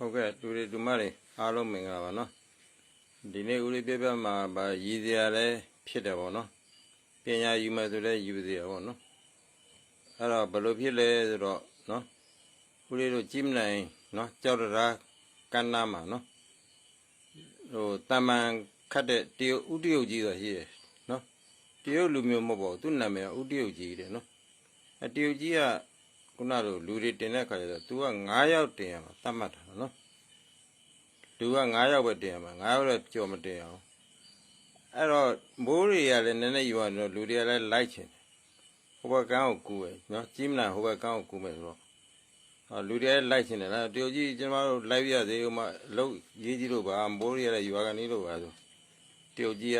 ဟုတ်ကဲ့လူတွေလူမတွေအားလုံးမင်္ဂလာပါနော်ဒီနေ့ဦးလေးပြပြမှာဗာရည်စရာလည်းဖြစ်တယ်ပေါ့နော်ပညာယူမယ်ဆိုလည်းယူစရာပေါ့နော်အဲ့တော့ဘယ်လိုဖြစ်လဲဆိုတော့နော်ဦးလေးတို့ကြည့်မနိုင်နော်ကြောက်တရာကန္နာမှာနော်ဟိုတမန်ခတ်တဲ့တရုတ်ဥတရုတ်ကြီးဆိုရှိတယ်နော်တရုတ်လူမျိုးမဟုတ်ပါဘူးသူ့နာမည်ကဥတရုတ်ကြီးတဲ့နော်အတရုတ်ကြီးက ခုနလိုလူတွေတင်တဲ့ခါကျတော့ तू က9ယောက်တင်ရမှာတတ်မှတ်တာနော်လူက9ယောက်ပဲတင်ရမှာ9ယောက်လည်းကြော်မတင်အောင်အဲ့တော့မိုးတွေကလည်းနည်းနည်းယူရတော့လူတွေကလည်းလိုက်ချင်တယ်ဟိုဘက်ကန်းကိုကူပဲနော်ကြီးမလားဟိုဘက်ကန်းကိုကူမယ်ဆိုတော့အော်လူတွေလည်းလိုက်ချင်တယ်လားတရုတ်ကြီးကျွန်တော်တို့လိုက်ပြရသေးဦးမအလုပ်ရေးကြီးလို့ပါမိုးတွေကလည်းယူရကနေလို့ပါဆိုတရုတ်ကြီးက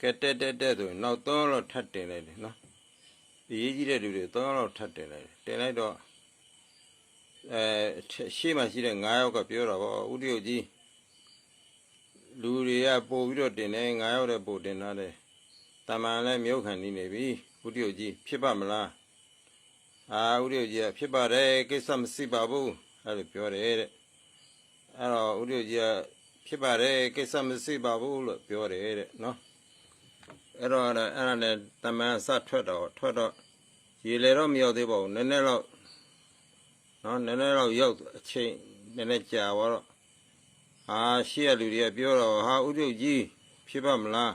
ကဲတက်တက်တက်ဆိုရင်နောက်3လောက်ထပ်တင်လိုက်တယ်နော် ဒီရေးကြီးတဲ့လူတွေ3လောက်ထပ်တင်လိုက်တယ်တင်လိုက်တော့အဲရှေ့မှာရှိတဲ့9ယောက်ကပြောတာပေါ့ဥတရုတ်ကြီးလူတွေကပို့ပြီးတော့တင်တယ်9ယောက်တဲ့ပို့တင်ထားတယ်တမန်လည်းမြုပ်ခံနေနေပြီဥတရုတ်ကြီးဖြစ်ပါမလားအာဥတရုတ်ကြီးကဖြစ်ပါတယ်ကိစ္စမရှိပါဘူးအဲ့လိုပြောတယ်တဲ့အဲ့တော့ဥတရုတ်ကြီးကဖြစ်ပါတယ်ကိစ္စမရှိပါဘူးလို့ပြောတယ်တဲ့နော်အဲ့တော့အဲ့ဒါအဲ့ဒါနဲ့တမန်စထွက်တော့ထွက်တော့ ရေလေတော့မရောက်သေးပါဘူးနည်းနည်းတော့နော်နည်းနည်းတော့ရောက်အချိန်နည်းနည်းကြာသွားတော့ဟာရှေ့ရလူတွေကပြောတော့ဟာဥဒုတ်ကြီးဖြစ်ပါမလား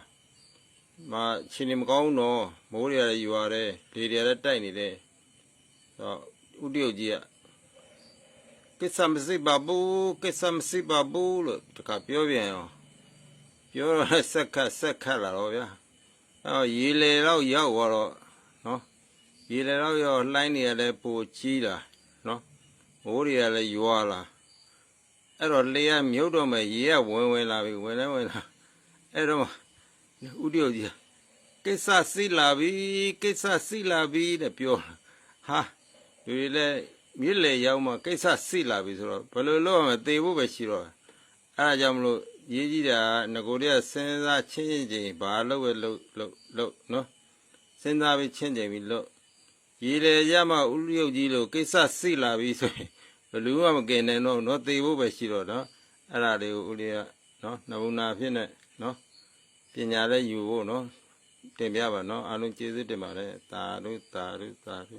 မချင်းနေမကောင်းဘူးနော်မိုးတွေလည်းယူရတယ်လေတွေလည်းတိုက်နေတယ်တော့ဥဒုတ်ကြီးကကိစ္စမရှိပါဘူးကိစ္စမရှိပါဘူးလို့တခါပြောပြန်ရောပြောတော့ဆက်ခတ်ဆက်ခတ်လာတော့ဗျာအော်ရေလေတော့ရောက်သွားတော့နော် ရေလေတော့ရောက်လှိုင်းနေရလဲပိုကြီးလာနော်မိုးတွေကလည်းရွာလာအဲ့တော့လေကမြုပ်တော့မယ်ရေကဝင်ဝင်လာပြီဝင်လဲဝင်လာအဲ့တော့ဥတ္တယုတ်ကြီးကိစ္စစီလာပြီကိစ္စစီလာပြီတဲ့ပြောဟာလူတွေလည်းမြစ်လေရောက်မှကိစ္စစီလာပြီဆိုတော့ဘယ်လိုလုပ်ရမလဲသေဖို့ပဲရှိတော့အဲ့ဒါကြောင့်မလို့ရေးကြီးတာငကိုတည်းကစဉ်းစားချင်းချင်းချင်းဘာလုပ်ပဲလုပ်လုပ်လုပ်နော်စဉ်းစားပြီးချင်းချင်းပြီးလုပ် ရေလေရမှဥလျုပ်ကြီးလို့ကိစ္စစိလာပြီဆိုရင်ဘလူမှမကင်နိုင်တော့နော်သေဖို့ပဲရှိတော့နော်အဲ့ဒါလေးကိုဥလျက်နော်နမူနာဖြစ်နေနော်ပညာလည်းယူဖို့နော်တင်ပြပါနော်အားလုံးကျေးဇူးတင်ပါတယ်သာဓုသာဓုသာဓု